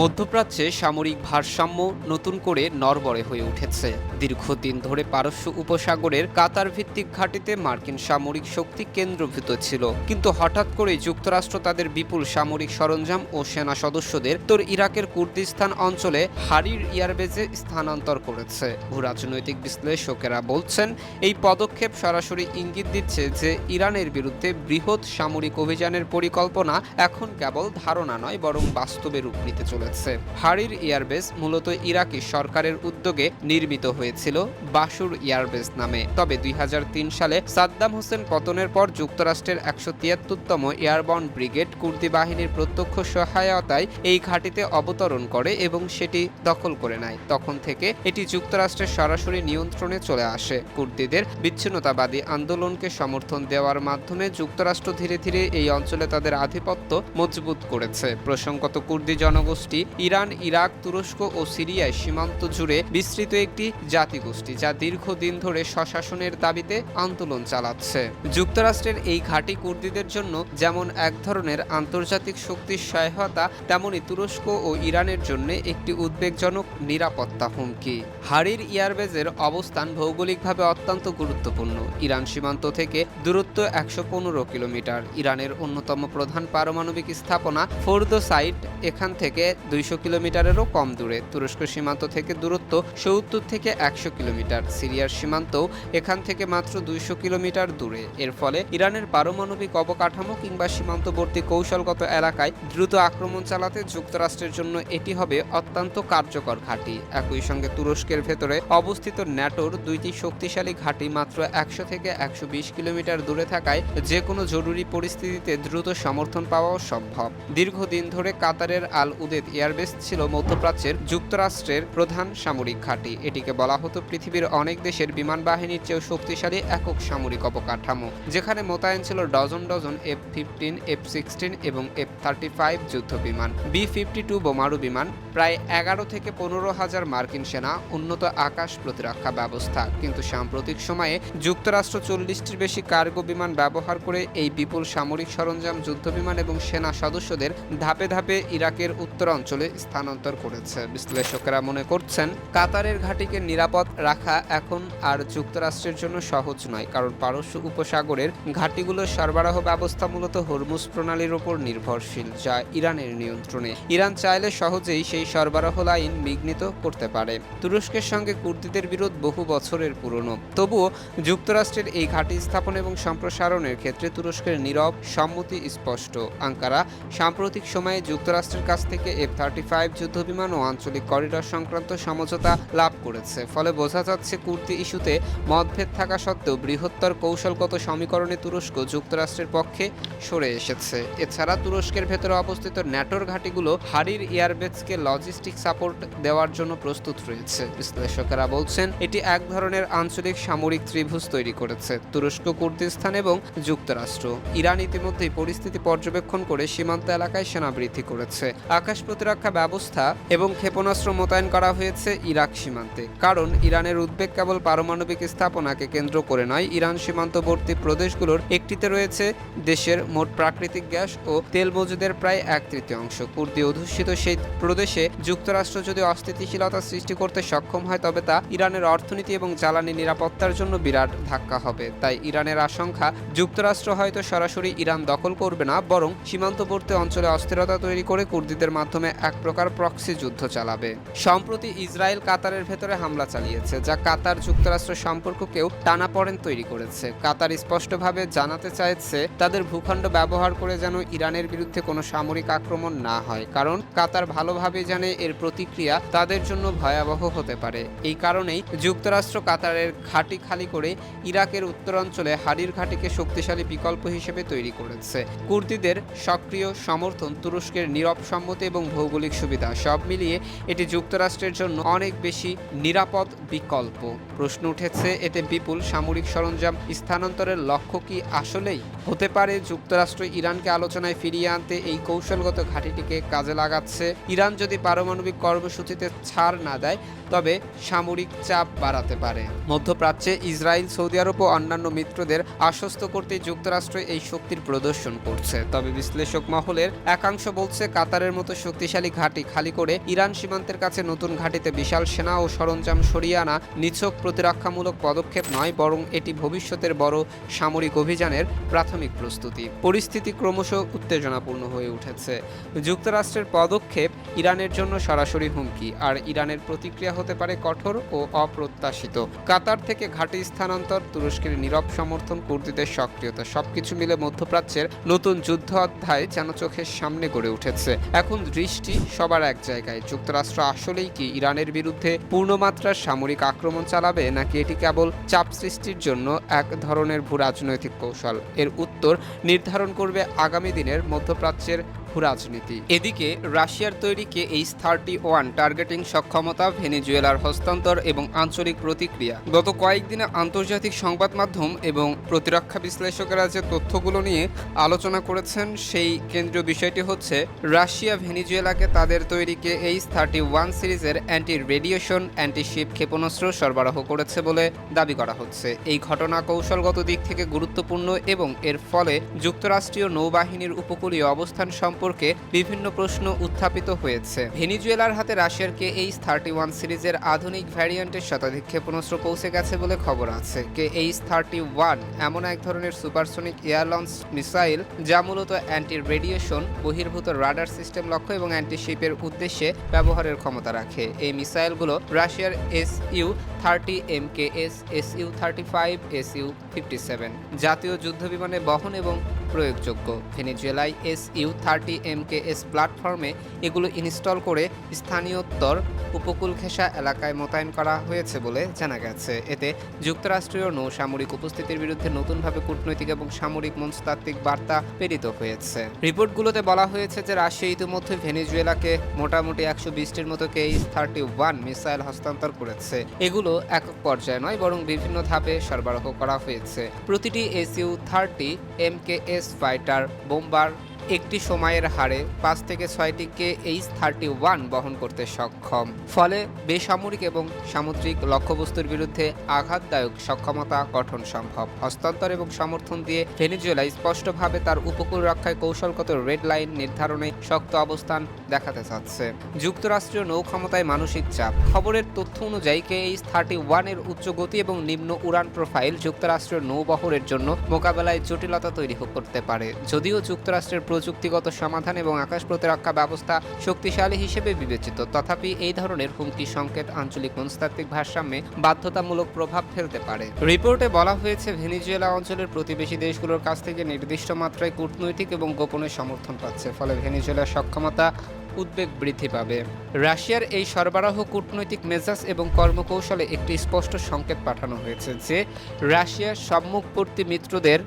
মধ্যপ্রাচ্যে সামরিক ভারসাম্য নতুন করে নরবরে হয়ে উঠেছে। দীর্ঘদিন ধরে পারস্য উপসাগরের কাতার ভিত্তিক ঘাঁটিতে মার্কিন সামরিক শক্তি কেন্দ্রভূত ছিল। কিন্তু হঠাৎ করে যুক্তরাষ্ট্র তাদের বিপুল সামরিক সরঞ্জাম ও সেনা সদস্যদের তোর ইরাকের কুর্দিস্তান অঞ্চলে হারির এয়ারবেজে স্থানান্তর করেছে। ভূরাজনৈতিক বিশ্লেষকেরা বলছেন, এই পদক্ষেপ সরাসরি ইঙ্গিত দিচ্ছে যে ইরানের বিরুদ্ধে বৃহৎ সামরিক অভিযানের পরিকল্পনা এখন কেবল ধারণা নয়, বরং বাস্তবে রূপ নিতে চলেছে। হারির এয়ারবেস মূলত ইরাকি সরকারের উদ্যোগে নির্মিত হয়েছিল বাসুর এয়ারবেস নামে। তবে দুই সালে সাদ্দাম হোসেন পতনের পর যুক্তরাষ্ট্রের একশো তিয়াত্তরতম এয়ারবর্ন ব্রিগেড কুর্দি বাহিনীর প্রত্যক্ষ সহায়তায় এই ঘাঁটিতে অবতরণ করে এবং সেটি দখল করে নেয়। তখন থেকে এটি যুক্তরাষ্ট্রের সরাসরি নিয়ন্ত্রণে চলে আসে। কুর্দিদের বিচ্ছিন্নতাবাদী আন্দোলনকে সমর্থন দেওয়ার মাধ্যমে যুক্তরাষ্ট্র ধীরে ধীরে এই অঞ্চলে তাদের আধিপত্য মজবুত করেছে। প্রসঙ্গত কুর্দি জনগোষ্ঠী ইরান, ইরাক, তুরস্ক ও সিরিয়ায় সীমান্ত জুড়ে বিস্তৃত একটি জাতিগোষ্ঠী, যা দীর্ঘদিন ধরে স্বশাসনের দাবিতে আন্দোলন চালাচ্ছে। যুক্তরাষ্ট্রের এই ঘাঁটি কুর্দিদের জন্য যেমন এক ধরনের আন্তর্জাতিক শক্তির সহায়তা, তেমনি তুরস্ক ও ইরানের জন্য একটি উদ্বেগজনক নিরাপত্তা হুমকি। হারির এয়ারবেজের অবস্থান ভৌগোলিকভাবে অত্যন্ত গুরুত্বপূর্ণ। ইরান সীমান্ত থেকে দূরত্ব একশো পনেরো কিলোমিটার। ইরানের অন্যতম প্রধান পারমাণবিক স্থাপনা ফোর্দো সাইট এখান থেকে দুইশো কিলোমিটারেরও কম দূরে। তুরস্ক সীমান্ত থেকে দূরত্ব সত্তর থেকে একশো কিলোমিটার। সিরিয়ার সীমান্তও এখান থেকে মাত্র দুইশো কিলোমিটার দূরে। এর ফলে ইরানের পারমাণবিক অবকাঠামো কিংবা সীমান্তবর্তী কৌশলগত এলাকায় দ্রুত আক্রমণ চালাতে যুক্তরাষ্ট্রের জন্য এটি হবে অত্যন্ত কার্যকর ঘাঁটি। একই সঙ্গে তুরস্কের ভেতরে অবস্থিত ন্যাটোর দুইটি শক্তিশালী ঘাঁটি মাত্র একশো থেকে একশো বিশ কিলোমিটার দূরে থাকায় যে কোনো জরুরি পরিস্থিতিতে দ্রুত সমর্থন পাওয়াও সম্ভব। দীর্ঘদিন ধরে কাতারের আল উদেদ এয়ারবেস ছিল মধ্যপ্রাচ্যের যুক্তরাষ্ট্রের প্রধান সামরিক ঘাঁটি। এটিকে বলা হতো পৃথিবীর অনেক দেশের বিমান বাহিনীর চেয়েও শক্তিশালী একক সামরিক অবকাঠামো, যেখানে মোতায়েন ছিল dozen dozen F fifteen, F sixteen এবং এফ থার্টি ফাইভ যুদ্ধ বিমান বি ফিফটি টু বোমারু বিমান, প্রায় এগারো থেকে পনেরো হাজার মার্কিন সেনা, উন্নত আকাশ প্রতিরক্ষা ব্যবস্থা। কিন্তু সাম্প্রতিক সময়ে যুক্তরাষ্ট্র চল্লিশটির বেশি কার্গো বিমান ব্যবহার করে এই বিপুল সামরিক সরঞ্জাম যুদ্ধ বিমান এবং সেনা সদস্যদের ধাপে ধাপে ইরাকের উত্তরাঞ্চলে স্থানান্তর করেছে বিশ্লেষকেরা মনে করছেন, কাতারের ঘাঁটিকে নিরাপদ রাখা এখন আর যুক্তরাষ্ট্রের জন্য সহজ নয়, কারণ পারস্য উপসাগরের ঘাঁটিগুলোর সরবরাহ ব্যবস্থা মূলত হরমুজ প্রণালীর উপর নির্ভরশীল, যা ইরানের নিয়ন্ত্রণে। ইরান চাইলে সহজেই সেই সরবরাহ লাইন বিঘ্নিত করতে পারে। তুরস্কের সঙ্গে কুর্দিদের বিরোধ বহু বছরের পুরনো। তবুও যুক্তরাষ্ট্রের এই ঘাঁটি স্থাপন এবং সম্প্রসারণের ক্ষেত্রে তুরস্কের নীরব সম্মতি স্পষ্ট। আঙ্কারা সাম্প্রতিক সময়ে যুক্তরাষ্ট্রের কাছ থেকে এফ থার্টি ফাইভ যুদ্ধবিমান ও আঞ্চলিক করিডর সংক্রান্ত সমঝোতা লাভ করেছে। ফলে বোঝা যাচ্ছে কুর্দি ইস্যুতে মতভেদ থাকা সত্ত্বেও বৃহত্তর কৌশলগত সমীকরণে তুরস্ক যুক্তরাষ্ট্রের পক্ষে সরে এসেছে। এছাড়া তুরস্কের ভেতরে অবস্থিত ন্যাটোর ঘাঁটিগুলো হারির এয়ারবেসকে লজিস্টিক সাপোর্ট দেওয়ার জন্য প্রস্তুত রয়েছে। বিশ্লেষকেরা বলছেন, এটি এক ধরনের আঞ্চলিক সামরিক ত্রিভুজ তৈরি করেছে, তুরস্ক, কুর্দিস্তান এবং যুক্তরাষ্ট্র। ইরান ইতিমধ্যেই পরিস্থিতি পর্যবেক্ষণ করে সীমান্ত এলাকায় সেনা বৃদ্ধি করেছে। আকাশ প্রতিরক্ষা ব্যবস্থা এবং ক্ষেপণাস্ত্র মোতায়েন করা হয়েছে ইরাক সীমান্তে। কারণ ইরানের উদ্বেগ কেবল পারমাণবিক স্থাপনাকে কেন্দ্র করে নয়, ইরান সীমান্তবর্তী প্রদেশগুলোর একটিতে রয়েছে দেশের মোট প্রাকৃতিক গ্যাস ও তেল মজুদের প্রায় এক তৃতীয়াংশ। কুর্দি অধ্যুষিত সেই প্রদেশে যুক্তরাষ্ট্র যদি অস্থিতিশীলতা সৃষ্টি করতে সক্ষম হয়, তবে তা ইরানের অর্থনীতি এবং জ্বালানি নিরাপত্তার জন্য বিরাট ধাক্কা হবে। তাই ইরানের আশঙ্কা, যুক্তরাষ্ট্র হয়তো সরাসরি ইরান দখল করবে না, বরং সীমান্তবর্তী অঞ্চলে অস্থিরতা তৈরি করে কুর্দিদের মাধ্যমে এক প্রকার প্রক্সি যুদ্ধ চালাবে। সম্প্রতি ইসরায়েল কাতারের ভেতরে হামলা চালিয়েছে, যা কাতার যুক্তরাষ্ট্র সম্পর্ককেও টানাপড়েন তৈরি করেছে। কাতার স্পষ্টভাবে জানাতে চাইছে, তাদের ভূখণ্ড ব্যবহার করে যেন ইরানের বিরুদ্ধে কোনো সামরিক আক্রমণ না হয়, কারণ কাতার ভালোভাবে জানে এর প্রতিক্রিয়া তাদের জন্য ভয়াবহ হতে পারে। এই কারণেই যুক্তরাষ্ট্র কাতারের ঘাঁটি খালি করে ইরাকের উত্তরাঞ্চলে হারির ঘাঁটিকে শক্তিশালী বিকল্প হিসেবে তৈরি করেছে। কুর্দিদের সক্রিয় সমর্থন তুরস্কের নীরব সম্মতি এবং ভৌগোলিক সুবিধা। সব মিলিয়ে এটি যুক্তরাষ্ট্রের জন্য অনেক বেশি নিরাপদ বিকল্প। প্রশ্ন উঠেছে, এতে বিপুল সামরিক সরঞ্জাম স্থানান্তরের লক্ষ্য কি আসলেই? হতে পারে যুক্তরাষ্ট্র ইরানকে আলোচনায় ফিরিয়ে আনতে এই কৌশলগত ঘাঁটিটিকে কাজে লাগাচ্ছে। ইরান যদি পারমাণবিক কর্মসূচিতে ছাড় না দেয়, তবে সামরিক চাপ বাড়াতে পারে। মধ্যপ্রাচ্যে ইসরায়েল, সৌদি আরব ও অন্যান্য মিত্রদের আশ্বস্ত করতে যুক্তরাষ্ট্র এই শক্তির প্রদর্শন করছে। তবে বিশ্লেষক মহলের একাংশ বলছে, কাতারের মতো শক্তি শক্তিশালী ঘাঁটি খালি করে ইরান সীমান্তের কাছে নতুন ঘাঁটিতে বিশাল সেনা ও সরঞ্জাম সরিয়ে আনা নিছক প্রতিরক্ষামূলক পদক্ষেপ নয়, বরং এটি ভবিষ্যতের বড় সামরিক অভিযানের প্রাথমিক প্রস্তুতি। পরিস্থিতি ক্রমশ উত্তেজনাপূর্ণ হয়ে উঠেছে। যুক্তরাষ্ট্রের পদক্ষেপ ইরানের জন্য সরাসরি হুমকি, আর ইরানের প্রতিক্রিয়া হতে পারে কঠোর ও অপ্রত্যাশিত। কাতার থেকে ঘাঁটি স্থানান্তর, তুরস্কের নীরব সমর্থন, কুর্দিদের সক্রিয়তা, সবকিছু মিলে মধ্যপ্রাচ্যের নতুন যুদ্ধ অধ্যায় যেন চোখের সামনে গড়ে উঠেছে। এখন দৃষ্টি সবার এক জায়গায়। যুক্তরাষ্ট্র আসলেই কি ইরানের বিরুদ্ধে পূর্ণমাত্রার সামরিক আক্রমণ চালাবে, নাকি এটি কেবল চাপ সৃষ্টির জন্য এক ধরনের ভূ রাজনৈতিক কৌশল? এর উত্তর নির্ধারণ করবে আগামী দিনের মধ্যপ্রাচ্যের রাজনীতি। এদিকে রাশিয়ার তৈরি K H thirty one targeting সক্ষমতা, ভেনেজুয়েলার হস্তান্তর এবং আঞ্চলিক প্রতিক্রিয়া। গত কয়েকদিনে আন্তর্জাতিক সংবাদ মাধ্যম এবং প্রতিরক্ষা বিশ্লেষকেরা যে তথ্যগুলো নিয়ে আলোচনা করেছেন, সেই কেন্দ্রীয় বিষয়টি হচ্ছে, রাশিয়া, ভেনিজুয়েলাকে তাদের তৈরি কে এইচ থার্টি ওয়ান সিরিজের অ্যান্টি রেডিয়েশন অ্যান্টি শিপ ক্ষেপণাস্ত্র সরবরাহ করেছে বলে দাবি করা হচ্ছে। এই ঘটনা কৌশলগত দিক থেকে গুরুত্বপূর্ণ এবং এর ফলে যুক্তরাষ্ট্রীয় নৌবাহিনীর উপকূলীয় অবস্থান সম্পর্কে বিভিন্ন প্রশ্ন উত্থাপিত হয়েছে। ভেনিজুয়েলার হাতে রাশিয়ার কে এইচ থার্টি ওয়ান সিরিজের আধুনিক ভ্যারিয়েন্টের শতাধিক ক্ষেপণাস্ত্র পৌঁছে গেছে বলে খবর আছে। কে এইচ থার্টি ওয়ান এমন এক ধরনের সুপারসনিক এয়ার লঞ্চ মিসাইল যা মূলত অ্যান্টি রেডিয়েশন বহির্ভূত রাডার সিস্টেম লক্ষ্য এবং অ্যান্টি শিপের উদ্দেশ্যে ব্যবহারের ক্ষমতা রাখে। এই মিসাইলগুলো রাশিয়ার S U thirty M K S S U thirty five, S U fifty seven জাতীয় যুদ্ধ বিমানে বহন এবং প্রয়োগযোগ্য। ভেনেজুয়েলায় S U thirty M K S প্ল্যাটফর্মে এগুলো ইনস্টল করে স্থানীয়তর উপকূল ঘেঁষা এলাকায় মোতায়েন করা হয়েছে বলে জানা গেছে। এতে যুক্তরাষ্ট্রীয় নৌ সামরিক উপস্থিতির বিরুদ্ধে নতুনভাবে কূটনৈতিক এবং সামরিক মনস্তাত্ত্বিক বার্তা প্রেরিত হয়েছে। রিপোর্টগুলোতে বলা হয়েছে যে রাশিয়া ইতিমধ্যে ভেনেজুয়েলাকে মোটামুটি একশো বিশটির মতো কেইস থার্টি ওয়ান মিসাইল হস্তান্তর করেছে। এগুলো একক পর্যায়ে নয়, বরং বিভিন্ন ধাপে সরবরাহ করা হয়েছে। প্রতিটি SU thirty M K S fighter bomber একটি সময়ের হারে পাঁচ থেকে ছয়টি কে এইচ থার্টি ওয়ান বহন করতে সক্ষম। ফলে বেসামরিক এবং সামুদ্রিক লক্ষ্যবস্তুর বিরুদ্ধে আঘাতদায়ক সক্ষমতা গঠন সম্ভব। হস্তান্তর এবং সমর্থন দিয়ে ভেনেজুয়েলা স্পষ্টভাবে তার উপকূল রক্ষায় কৌশলগত রেড লাইন নির্ধারণে শক্ত অবস্থান দেখাতে চাচ্ছে। যুক্তরাষ্ট্রীয় নৌ ক্ষমতায় মানসিক চাপ। খবরের তথ্য অনুযায়ী কে এইচ থার্টি ওয়ানের উচ্চ গতি এবং নিম্ন উড়ান প্রোফাইল যুক্তরাষ্ট্রের নৌবহরের জন্য মোকাবেলায় জটিলতা তৈরি করতে পারে। যদিও যুক্তরাষ্ট্রের প্রযুক্তিগত সমাধান এবং আকাশ প্রতিরক্ষা ব্যবস্থা শক্তিশালী হিসেবে বিবেচিত। তথাপি এই ধরনের হুমকি, সংকেত, আঞ্চলিক মনস্তাত্ত্বিক ভারসাম্যে বাধ্যতামূলক প্রভাব ফেলতে পারে। রিপোর্টে বলা হয়েছে, ভেনিজুয়েলা অঞ্চলের প্রতিবেশী দেশগুলোর কাছ থেকে নির্দিষ্ট মাত্রায় কূটনৈতিক এবং গোপনে সমর্থন পাচ্ছে, ফলে ভেনিজুয়েলার সক্ষমতা উদ্বেগ বৃদ্ধি পাবে। রাশিয়ার এই সরবরাহ কূটনৈতিক মেজাজ এবং কর্মকৌশলে একটি স্পষ্ট সংকেত পাঠানো হয়েছে যে, রাশিয়ার সম্মুখবর্তী মিত্রদের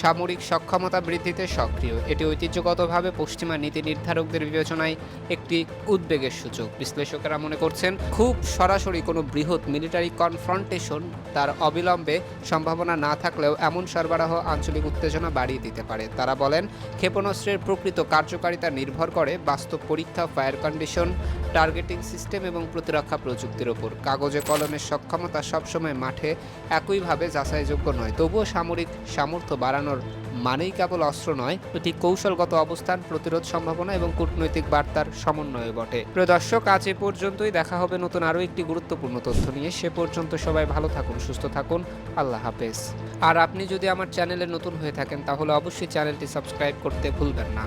সামরিক সক্ষমতা বৃদ্ধিতে সক্রিয়। এটি ঐতিহ্যগতভাবে পশ্চিমা নীতি নির্ধারকদের বিবেচনায় একটি উদ্বেগের সূচক। বিশ্লেষকেরা মনে করছেন, খুব সরাসরি কোনো বৃহৎ মিলিটারি কনফ্রন্টেশন তার অবিলম্বে সম্ভাবনা না থাকলেও এমন সরবরাহ আঞ্চলিক উত্তেজনা বাড়িয়ে দিতে পারে। তারা বলেন, ক্ষেপণাস্ত্রের প্রকৃত কার্যকারিতা নির্ভর করে বাস্তব পরীক্ষা, ফায়ার কন্ডিশন, টার্গেটিং সিস্টেম এবং প্রতিরক্ষা প্রযুক্তির ওপর। কাগজে কলমের সক্ষমতা সবসময় মাঠে একইভাবে যাচাইযোগ্য নয়, তবুও সামরিক সামর্থ্য বাড়ানোর মানেই কেবল অস্ত্র নয় এটি কৌশলগত অবস্থান, প্রতিরোধ সম্ভাবনা এবং কূটনৈতিক বার্তার সমন্বয়ে বটে। প্রিয় দর্শক, আজ এ পর্যন্তই। দেখা হবে নতুন আরও একটি গুরুত্বপূর্ণ তথ্য নিয়ে। সে পর্যন্ত সবাই ভালো থাকুন, সুস্থ থাকুন। আল্লাহ হাফেজ। আর আপনি যদি আমার চ্যানেলে নতুন হয়ে থাকেন, তাহলে অবশ্যই চ্যানেলটি সাবস্ক্রাইব করতে ভুলবেন না।